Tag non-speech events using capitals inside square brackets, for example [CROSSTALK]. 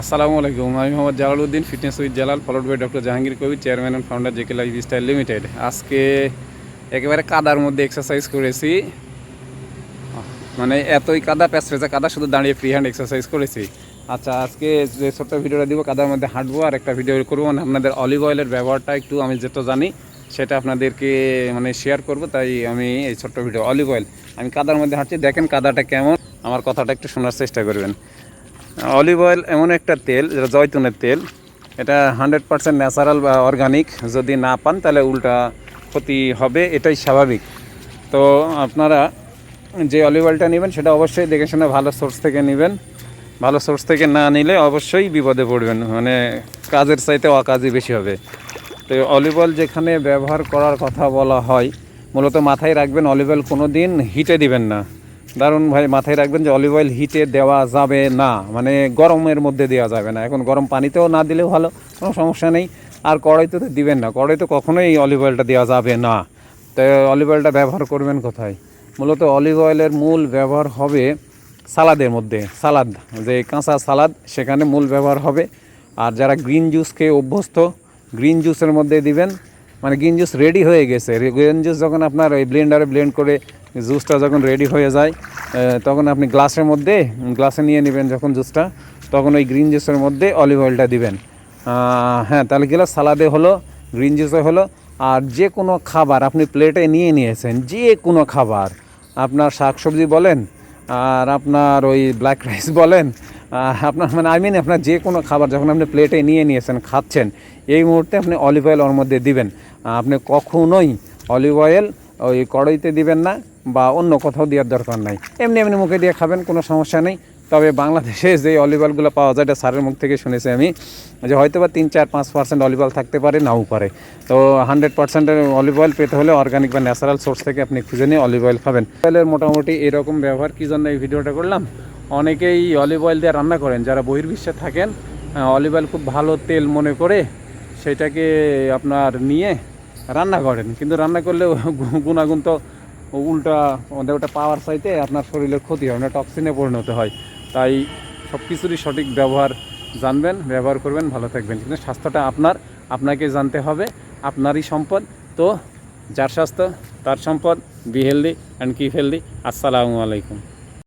আসসালামু আলাইকুম, আমি Mohammad Jalaluddin fitness with Jalal followed by doctor Jahangir Kabir chairman and founder JK lifestyle limited আজকে একেবারে কাদার মধ্যে এক্সারসাইজ করেছি। মানে এতই কাদা প্যাস প্যাসরেজা কাদা, শুধু দাঁড়িয়ে ফ্রি হ্যান্ড এক্সারসাইজ করেছি। আচ্ছা আজকে যে ছোট্ট ভিডিওটা দিব, কাদার মধ্যে হাঁটবো, আর একটা ভিডিও করব। মানে আপনাদের অলিভ অয়েলের ব্যবহারটা একটু আমি যেটা জানি, সেটা আপনাদেরকে মানে শেয়ার করব, তাই আমি এই ছোট্ট ভিডিও অলিভ অয়েল আমি কাদার মধ্যে হাঁটছি, দেখেন কাদাটা কেমন। আমার কথাটা একটু শোনার চেষ্টা করবেন। অলিভ অয়েল এমন একটা তেল, যেটা জয়তুনের তেল। এটা হান্ড্রেড পার্সেন্ট ন্যাচারাল বা অর্গানিক। যদি না পান, তাহলে উল্টা ক্ষতি হবে, এটাই স্বাভাবিক। তো আপনারা যে অলিভ অয়েলটা নেবেন, সেটা অবশ্যই দেখে শুনে ভালো সোর্স থেকে নেবেন। ভালো সোর্স থেকে না নিলে অবশ্যই বিপদে পড়বেন। মানে কাজের চাইতে অকাজই বেশি হবে। তো অলিভ অয়েল যেখানে ব্যবহার করার কথা বলা হয়, মূলত মাথায় রাখবেন, অলিভ অয়েল কোনো দিন হিটে দিবেন না। দারুণ ভাই, মাথায় রাখবেন যে অলিভ অয়েল হিটে দেওয়া যাবে না। মানে গরমের মধ্যে দেওয়া যাবে না। এখন গরম পানিতেও না দিলেও ভালো, কোনো সমস্যা নেই। আর কড়াইতে তো দিবেন না। কড়াইতে কখনোই অলিভ অয়েলটা দেওয়া যাবে না। তো অলিভ অয়েলটা ব্যবহার করবেন কোথায়? মূলত অলিভ অয়েলের মূল ব্যবহার হবে সালাদের মধ্যে, সালাদ। যে কাঁচা সালাদ, সেখানে মূল ব্যবহার হবে। আর যারা গ্রিন জুস খেয়ে অভ্যস্ত, গ্রিন জুসের মধ্যে দিবেন। মানে গ্রিন জুস রেডি হয়ে গেছে। গ্রিন জুস যখন আপনার ওই ব্লেন্ডারে ব্লেন্ড করে জুসটা যখন রেডি হয়ে যায় তখন আপনি গ্লাসের মধ্যে গ্লাসে নিয়ে নেবেন যখন জুসটা তখন ওই গ্রিন জুসের মধ্যে অলিভ অয়েলটা দিবেন। হ্যাঁ তাহলে গেলে সালাদে হলো গ্রিন জুসে হলো, আর যে কোনো খাবার আপনি প্লেটে নিয়ে নিয়েছেন, যে কোনো খাবার, আপনার শাকসবজি বলেন, আর আপনার ওই ব্ল্যাক রাইস [LAUGHS] বলেন আপনার মানে আই মিন আপনার যে কোনো খাবার যখন আপনি প্লেটে নিয়ে নিয়েছেন, খাচ্ছেন, এই মুহূর্তে আপনি অলিভ অয়েল ওর মধ্যে দিবেন। আপনি কখনোই অলিভ অয়েল ওই কড়াইতে দিবেন না বা অন্য কোথাও দেওয়ার দরকার নাই। এমনি এমনি মুখে দিয়ে খাবেন, কোনো সমস্যা নেই। তবে বাংলাদেশে যে অলিভ অয়েলগুলো পাওয়া যায়, এটা স্যারের মুখ থেকে শুনেছি আমি, যে হয়তো বা তিন, চার, পাঁচ পার্সেন্ট অলিভ অয়েল থাকতে পারে, নাও পারে। তো হান্ড্রেড পার্সেন্টের অলিভ অয়েল পেতে হলে অর্গানিক বা ন্যাচারাল সোর্স থেকে আপনি খুঁজে নিয়ে অলিভ অয়েল খাবেন। অয়েলের মোটামুটি এরকম ব্যবহার, কী জন্য এই ভিডিওটা করলাম? অনেকেই অলিভ অয়েল দিয়ে রান্না করেন, যারা বহির্বিশ্বে থাকেন অলিভ অয়েল খুব ভালো তেল মনে করে, সেটাকে আপনার নিয়ে রান্না করেন, কিন্তু রান্না করলে গুণাগুণ তো উল্টা, আমাদের ওটা পাওয়ার চাইতে আপনার শরীরের ক্ষতি হয় না টক্সিনে পরিণত হয়। তাই সব কিছুরই সঠিক ব্যবহার জানবেন, ব্যবহার করবেন, ভালো থাকবেন। কিন্তু স্বাস্থ্যটা আপনার, আপনাকে জানতে হবে, আপনারই সম্পদ। তো যার স্বাস্থ্য, তার সম্পদ be healthy and keep healthy আসসালামু আলাইকুম।